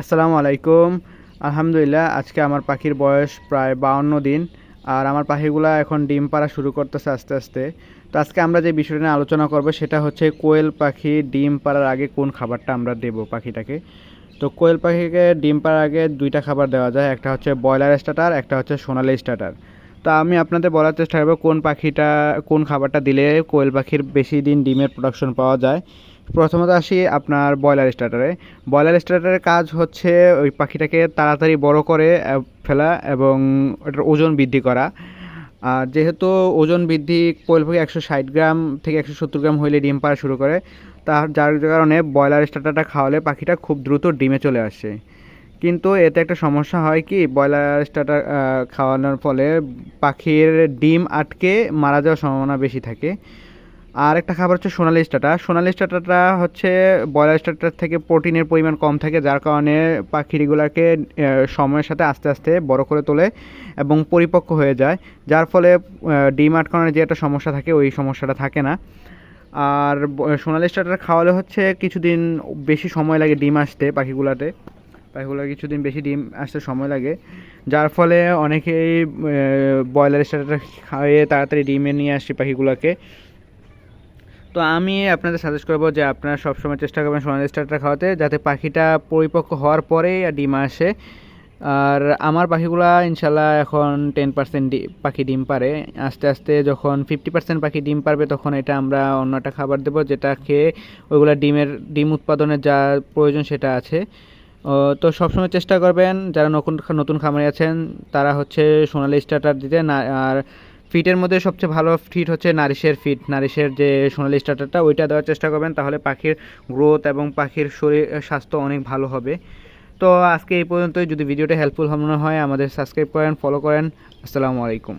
আসসালামু আলাইকুম। আলহামদুলিল্লাহ, আজকে আমার পাখির বয়স প্রায় বাউন্ন দিন আর আমার পাখিগুলো এখন ডিম পাড়া শুরু করতেছে আস্তে আস্তে। তো আজকে আমরা যে বিষয়টা নিয়ে আলোচনা করব সেটা হচ্ছে কোয়েল পাখি ডিম পাড়ার আগে কোন খাবারটা আমরা দেব পাখিটাকে। তো কোয়েল পাখিকে ডিম পাড়ার আগে দুইটা খাবার দেওয়া যায়, একটা হচ্ছে ব্রয়লার স্টার্টার, একটা হচ্ছে সোনালি স্টার্টার। তো আমি আপনাদের বলার চেষ্টা করব কোন পাখিটা, কোন খাবারটা দিলে কোয়েল পাখির বেশি দিন ডিমের প্রোডাকশন পাওয়া যায়। প্রথমত আসি আপনার ব্রয়লার স্টার্টারে। ব্রয়লার স্টার্টারের কাজ হচ্ছে ওই পাখিটাকে তাড়াতাড়ি বড় করে ফেলা এবং ওটার ওজন বৃদ্ধি করা। আর যেহেতু ওজন বৃদ্ধি কোয়েল পাখি একশো ষাট গ্রাম থেকে একশো সত্তর গ্রাম হইলে ডিম পাড়া শুরু করে, তার যার কারণে ব্রয়লার স্টার্টারটা খাওয়ালে পাখিটা খুব দ্রুত ডিমে চলে আসে। কিন্তু এতে একটা সমস্যা হয় কি, ব্রয়লার স্টার্টার খাওয়ানোর ফলে পাখির ডিম আটকে মারা যাওয়ার সম্ভাবনা বেশি থাকে। আর একটা খাবার হচ্ছে সোনালি স্টাটা সোনালি স্টাটাটা হচ্ছে ব্রয়লার স্টার্টার থেকে প্রোটিনের পরিমাণ কম থাকে, যার কারণে পাখিগুলোকে সময়ের সাথে আস্তে আস্তে বড় করে তোলে এবং পরিপক্ক হয়ে যায়। যার ফলে ডিম আটকানোর যে একটা সমস্যা থাকে, ওই সমস্যাটা থাকে না। আর সোনালি স্টার্টার খাওয়ালে হচ্ছে কিছুদিন বেশি সময় লাগে ডিম আসতে পাখিগুলাতে। পাখিগুলোর কিছুদিন বেশি ডিম আসতে সময় লাগে। যার ফলে অনেকেই ব্রয়লার স্টার্টার খাইয়ে তাড়াতাড়ি ডিমে নিয়ে আসে পাখিগুলোকে। তো আমি আপনাদের সাজেস্ট করব যে আপনারা সবসময় চেষ্টা করবেন সোনালি স্টারটা খাওয়াতে, যাতে পাখিটা পরিপক্ক হওয়ার পরেই ডিম আসে। আর আমার পাখিগুলা ইনশাল্লাহ এখন টেন পার্সেন্ট পাখি ডিম পারে। আস্তে আস্তে যখন ফিফটি পার্সেন্ট পাখি ডিম পারবে তখন এটা আমরা অন্য একটা খাবার দেবো যেটা খেয়ে ওইগুলা ডিমের, ডিম উৎপাদনের যা প্রয়োজন সেটা আছে। তো সবসময় চেষ্টা করবেন, যারা নতুন নতুন খামারি আছেন, তারা হচ্ছে সোনালি স্টার্টার দিতে না, আর ফিটের মধ্যে সবচেয়ে ভালো ফিট হচ্ছে নারিশের ফিট। নারিশের যে সোনালি স্টার্টারটা, ওইটা দেওয়ার চেষ্টা করবেন, তাহলে পাখির গ্রোথ এবং পাখির শরীর স্বাস্থ্য অনেক ভালো হবে। তো আজকে এই পর্যন্তই। যদি ভিডিওটা হেল্পফুল মনে হয় আমাদের সাবস্ক্রাইব করেন, ফলো করেন। আসসালামু আলাইকুম।